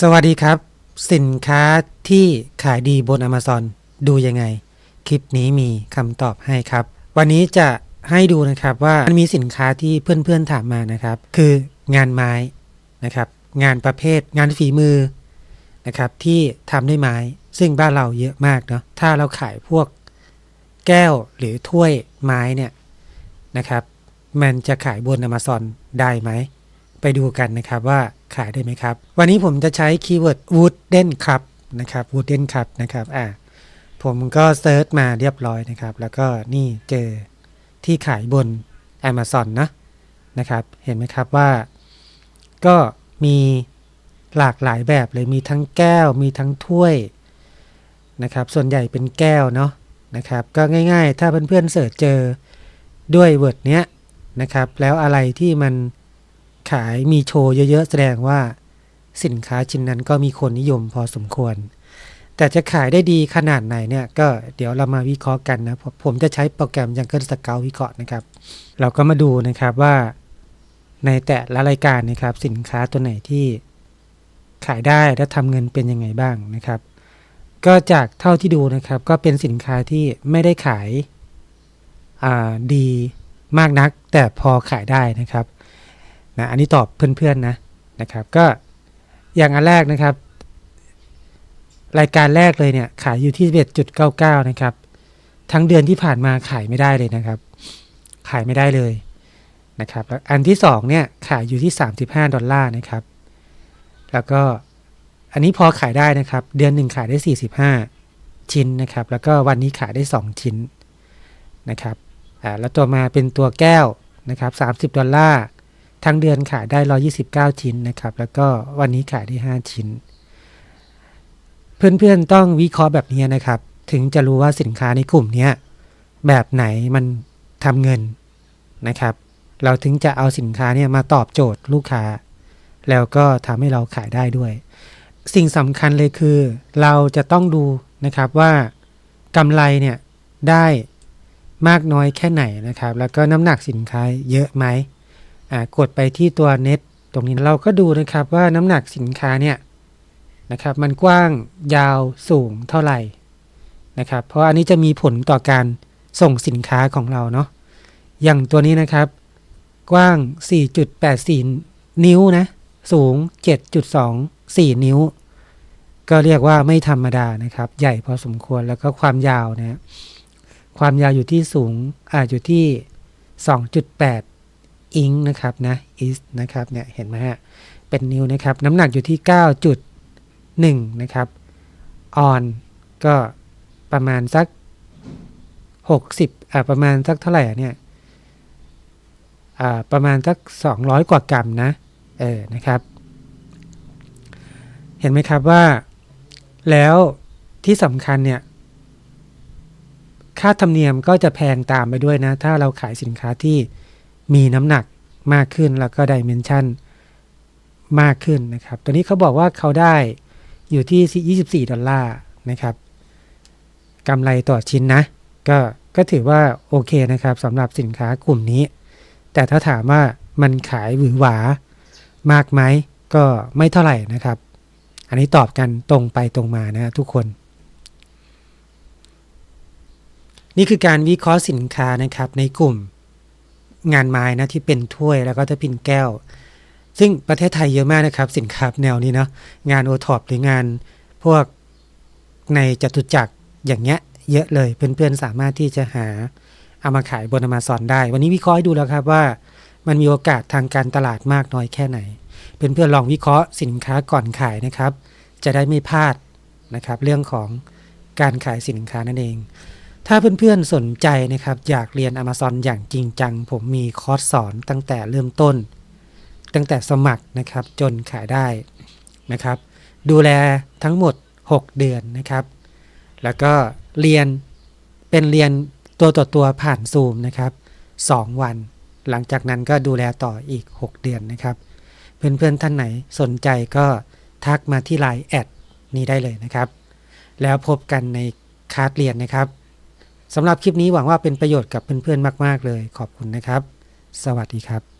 สวัสดีครับ สินค้าที่ขายดีบน Amazon ดูยังไง คลิปนี้มีคำตอบให้ครับ วันนี้จะให้ดูนะครับว่ามันมีสินค้าที่เพื่อนๆถามมานะครับ คืองานไม้นะครับ งานประเภทงานฝีมือนะครับที่ทำด้วยไม้ ซึ่งบ้านเราเยอะมากเนาะถ้าเราขายพวกแก้วหรือถ้วยไม้เนี่ยนะครับ มันจะขายบน Amazon ได้ไหม ไปดูกันนะครับว่า ขายได้ไหมครับ วันนี้ผมจะใช้คีย์เวิร์ด wooden cup นะครับ wooden cup นะครับอ่าผมก็เซิร์ชมาเรียบร้อยนะครับ แล้วก็นี่เจอที่ขายบน Amazon นะนะครับ เห็นไหมครับว่า ก็มีหลากหลายแบบเลยมีทั้งแก้วมีทั้งถ้วยนะครับ ส่วนใหญ่เป็นแก้วเนาะนะครับ ก็ง่ายๆ ถ้าเพื่อนๆเสิร์ชเจอด้วยเวิร์ดเนี้ยนะครับ แล้วอะไรที่มัน ขายมีโชว์เยอะๆ แสดงว่าสินค้าชิ้นนั้นก็มีคนนิยมพอสมควร แต่จะขายได้ดีขนาดไหนเนี่ย ก็เดี๋ยวเรามาวิเคราะห์กันนะ ผมจะใช้โปรแกรม Jungle Scout วิเคราะห์นะครับ เราก็มาดูนะครับว่าในแต่ละรายการนะครับ สินค้าตัวไหนที่ขายได้และทำเงินเป็นยังไงบ้างนะครับ ก็จากเท่าที่ดูนะครับ ก็เป็นสินค้าที่ไม่ได้ขายาดีมากนัก แต่พอขายได้นะครับ นะอันนี้ตอบเพื่อนๆนะนะครับ ก็อย่างอันแรกนะครับ รายการแรกเลยเนี่ยขายอยู่ที่11.99นะครับ ทั้งเดือนที่ผ่านมาขายไม่ได้เลยนะครับ ขายไม่ได้เลยนะครับแล้วอันที่สองเนี่ยขายอยู่ที่ 35 ดอลลาร์นะครับ แล้วก็อันนี้พอขายได้นะครับ เดือนหนึ่งขายได้ 45 ชิ้นนะครับ แล้วก็วันนี้ขายได้ 2 ชิ้นนะครับอ่าแล้วตัวมาเป็นตัวแก้วนะครับ30 ดอลลาร์ ทั้งเดือนขายได้ 129 ชิ้นนะครับ แล้วก็วันนี้ขายได้ 5 ชิ้น เพื่อนๆต้องวิเคราะห์แบบนี้นะครับ ถึงจะรู้ว่าสินค้าในกลุ่มนี้แบบไหนมันทำเงินนะครับ เราถึงจะเอาสินค้าเนี่ยมาตอบโจทย์ลูกค้า แล้วก็ทำให้เราขายได้ด้วย สิ่งสำคัญเลยคือ เราจะต้องดูนะครับว่ากำไรเนี่ยได้มากน้อยแค่ไหนนะครับ แล้วก็น้ำหนักสินค้าเยอะไหม กดไปที่ตัว net ตรงนี้เราก็ดูนะครับว่าน้ำหนักสินค้าเนี่ยนะครับมันกว้างยาวสูงเท่าไหร่นะครับเพราะอันนี้จะมีผลต่อการส่งสินค้าของเราเนาะอย่างตัวนี้นะครับ กว้าง 4.84 นิ้วนะสูง 7.24 นิ้ว ก็เรียกว่าไม่ธรรมดานะครับ ใหญ่พอสมควรแล้วก็ความยาวนะความยาวอยู่ที่สูงอ่าอยู่ที่ 2.8 อิงนะครับนะอิสนะครับเนี่ยเห็นไหมฮะเป็นนิ้วนะครับน้ำหนักอยู่ที่ 9.1 นะครับออนก็ประมาณสัก 60อ่าประมาณสักเท่าไหร่อะเนี่ยอ่าประมาณสัก 200 กว่ากรัมนะเออนะครับ เห็นไหมครับว่าแล้วที่สำคัญเนี่ยค่าธรรมเนียมก็จะแพงตามไปด้วยนะ ถ้าเราขายสินค้าที่ มีน้ำหนักมากขึ้นแล้วก็ดิเมนชันมากขึ้นนะครับ ตัวนี้เขาบอกว่าเขาได้อยู่ที่ 24 ดอลลาร์นะครับกำไรต่อชิ้นนะ ก็ก็ถือว่าโอเคนะครับสำหรับสินค้ากลุ่มนี้ แต่ถ้าถามว่ามันขายหวือหวามากไหมก็ไม่เท่าไหร่นะครับ อันนี้ตอบกันตรงไปตรงมานะทุกคน นี่คือการวิเคราะห์สินค้านะครับในกลุ่ม งานไม้นะที่เป็นถ้วยแล้วก็จะเป็นแก้ว ซึ่งประเทศไทยเยอะมากนะครับ สินค้าแนวนี้เนาะงานโอท็อปหรืองานพวกในจตุจักรอย่างเงี้ยเยอะเลยเพื่อนๆสามารถที่จะหาเอามาขายบน Amazon ได้ วันนี้วิเคราะห์ให้ดูแล้วครับว่า มันมีโอกาสทางการตลาดมากน้อยแค่ไหนเพื่อนๆลองวิเคราะห์สินค้าก่อนขายนะครับ จะได้ไม่พลาดนะครับ เรื่องของการขายสินค้านั่นเอง ถ้าเพื่อนๆสนใจนะครับอยากเรียน Amazon อย่างจริงจัง ผมมีคอร์สสอนตั้งแต่เริ่มต้น ตั้งแต่สมัครนะครับจนขายได้นะครับ ดูแลทั้งหมด 6 เดือนนะครับ แล้วก็เรียนเป็นเรียนตัวต่อตัวผ่านซูมนะครับ 2 วัน หลังจากนั้นก็ดูแลต่ออีก 6 เดือนนะครับ เพื่อนๆท่านไหนสนใจก็ทักมาที่ไลน์แอดนี้ได้เลยนะครับ แล้วพบกันในคาสเรียนนะครับ สำหรับคลิปนี้หวังว่าเป็นประโยชน์กับเพื่อนๆมาก ๆ เลย ขอบคุณนะครับ สวัสดีครับ